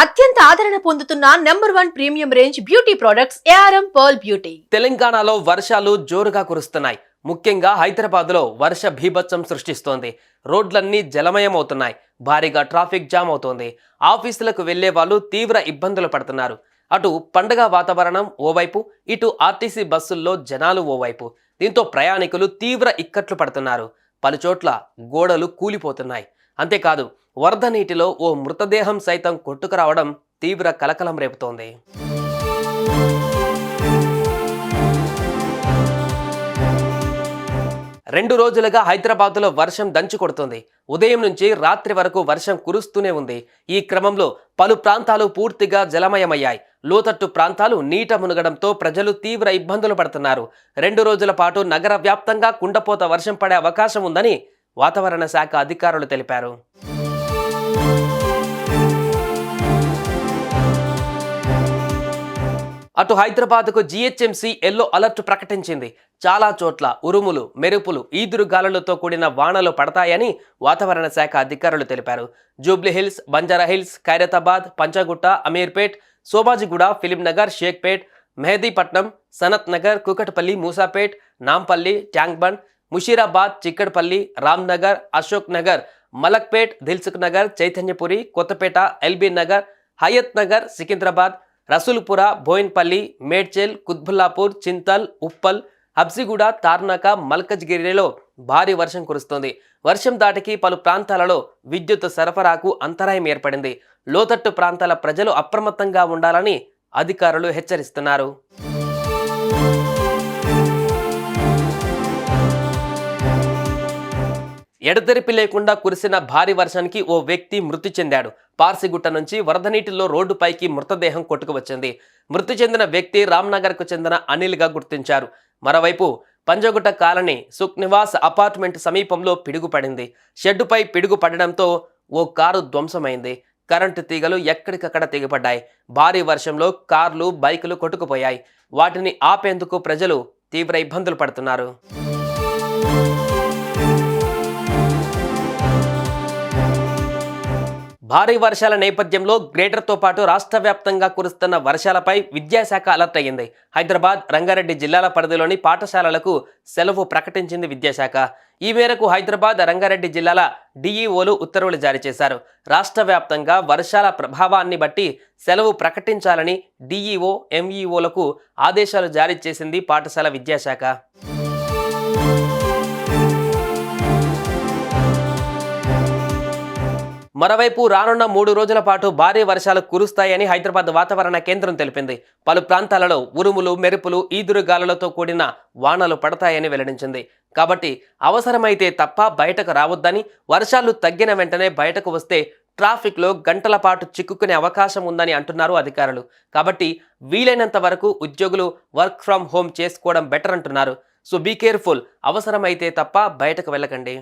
అత్యంత ఆదరణ పొందుతున్న number one premium range beauty products ARM pearl beauty. తెలంగాణలో వర్షాలు జోరుగా కురుస్తున్నాయి. ముఖ్యంగా హైదరాబాద్లో వర్ష భీభత్సం సృష్టిస్తోంది. రోడ్లన్నీ జలమయమవుతున్నాయి. భారీగా ట్రాఫిక్ జామ్ అవుతోంది. ఆఫీసులకు వెళ్ళే వాళ్ళు తీవ్ర ఇబ్బందులు పడుతున్నారు. అటు పండగ వాతావరణం ఓవైపు ఇటు ఆర్టీసీ బస్సుల్లో జనాలు ఓవైపు. దీంతో ప్రయాణికులు తీవ్ర ఇక్కట్లు పడుతున్నారు. పలుచోట్ల గోడలు కూలిపోతున్నాయి. అంతేకాదు వరద నీటిలో ఓ మృతదేహం సైతం కొట్టుకురావడం తీవ్ర కలకలం రేపుతోంది. రెండు రోజులుగా హైదరాబాద్లో వర్షం దంచి కొడుతుంది. ఉదయం నుంచి రాత్రి వరకు వర్షం కురుస్తూనే ఉంది. ఈ క్రమంలో పలు ప్రాంతాలు పూర్తిగా జలమయమయ్యాయి. లోతట్టు ప్రాంతాలు నీట మునగడంతో ప్రజలు తీవ్ర ఇబ్బందులు పడుతున్నారు. రెండు రోజుల పాటు నగర వ్యాప్తంగా కుండపోత వర్షం పడే అవకాశం ఉందని వాతావరణ శాఖ అధికారులు తెలిపారు. అటు హైదరాబాద్కు జీహెచ్ఎంసీ ఎల్లో అలర్ట్ ప్రకటించింది. చాలా చోట్ల ఉరుములు మెరుపులు ఈదురు గాలులతో కూడిన వానలు పడతాయని వాతావరణ శాఖ అధికారులు తెలిపారు. Jubilee hills Banjara hills Khairatabad Panjagutta Ameerpet Somajiguda Filmnagar Shaikpet Mehdipatnam Sanath Nagar Kukatpally Moosapet Nampally Tank Bund Musheerabad Chikkadpally Ramnagar Ashok Nagar Malakpet Dilsukh Nagar Chaitanyapuri Kothapet LB Nagar Hayath Nagar Secunderabad Rasoolpura Bowenpally Medchal Quthbullapur Chintal Uppal Habsiguda Tarnaka మల్కజ్గిరిలో భారీ వర్షం కురుస్తోంది. వర్షం దాటికి పలు ప్రాంతాలలో విద్యుత్ సరఫరాకు అంతరాయం ఏర్పడింది. లోతట్టు ప్రాంతాల ప్రజలు అప్రమత్తంగా ఉండాలని అధికారులు హెచ్చరిస్తున్నారు. ఎడతెరిపి లేకుండా కురిసిన భారీ వర్షానికి ఓ వ్యక్తి మృతి చెందాడు. పార్సిగుట్ట నుంచి వరద నీటిలో రోడ్డుపైకి మృతదేహం కొట్టుకువచ్చింది మృతి చెందిన వ్యక్తి రామ్నగర్కు చెందిన అనిల్గా గుర్తించారు. మరోవైపు పంజగుట్ట కాలనీ సుఖ్నివాస్ అపార్ట్మెంట్ సమీపంలో పిడుగుపడింది. షెడ్డుపై పిడుగు పడడంతో ఓ కారు ధ్వంసమైంది. కరెంటు తీగలు ఎక్కడికక్కడ తెగిపడ్డాయి. భారీ వర్షంలో కార్లు బైకులు కొట్టుకుపోయాయి. వాటిని ఆపేందుకు ప్రజలు తీవ్ర ఇబ్బందులు పడుతున్నారు. భారీ వర్షాల నేపథ్యంలో గ్రేటర్తో పాటు రాష్ట్ర వ్యాప్తంగా కురుస్తున్న వర్షాలపై విద్యాశాఖ అలర్ట్ అయ్యింది. హైదరాబాద్ రంగారెడ్డి జిల్లాల పరిధిలోని పాఠశాలలకు సెలవు ప్రకటించింది విద్యాశాఖ. ఈ మేరకు హైదరాబాద్ రంగారెడ్డి జిల్లాల డిఈఓలు ఉత్తర్వులు జారీ చేశారు. రాష్ట్ర వ్యాప్తంగా వర్షాల ప్రభావాన్ని బట్టి సెలవు ప్రకటించాలని డిఈఓ ఎంఈఓలకు ఆదేశాలు జారీ చేసింది పాఠశాల విద్యాశాఖ. మరోవైపు రానున్న మూడు రోజుల పాటు భారీ వర్షాలు కురుస్తాయని హైదరాబాద్ వాతావరణ కేంద్రం తెలిపింది. పలు ప్రాంతాలలో ఉరుములు మెరుపులు ఈదురుగాలులతో కూడిన వానలు పడతాయని వెల్లడించింది. కాబట్టి అవసరమైతే తప్ప బయటకు రావద్దని వర్షాలు తగ్గిన వెంటనే బయటకు వస్తే ట్రాఫిక్లో గంటల పాటు చిక్కుకునే అవకాశం ఉందని అంటున్నారు అధికారులు. కాబట్టి వీలైనంత వరకు ఉద్యోగులు వర్క్ ఫ్రం హోమ్ చేసుకోవడం బెటర్ అంటున్నారు. సో బీ కేర్ఫుల్ అవసరమైతే తప్ప బయటకు వెళ్ళకండి.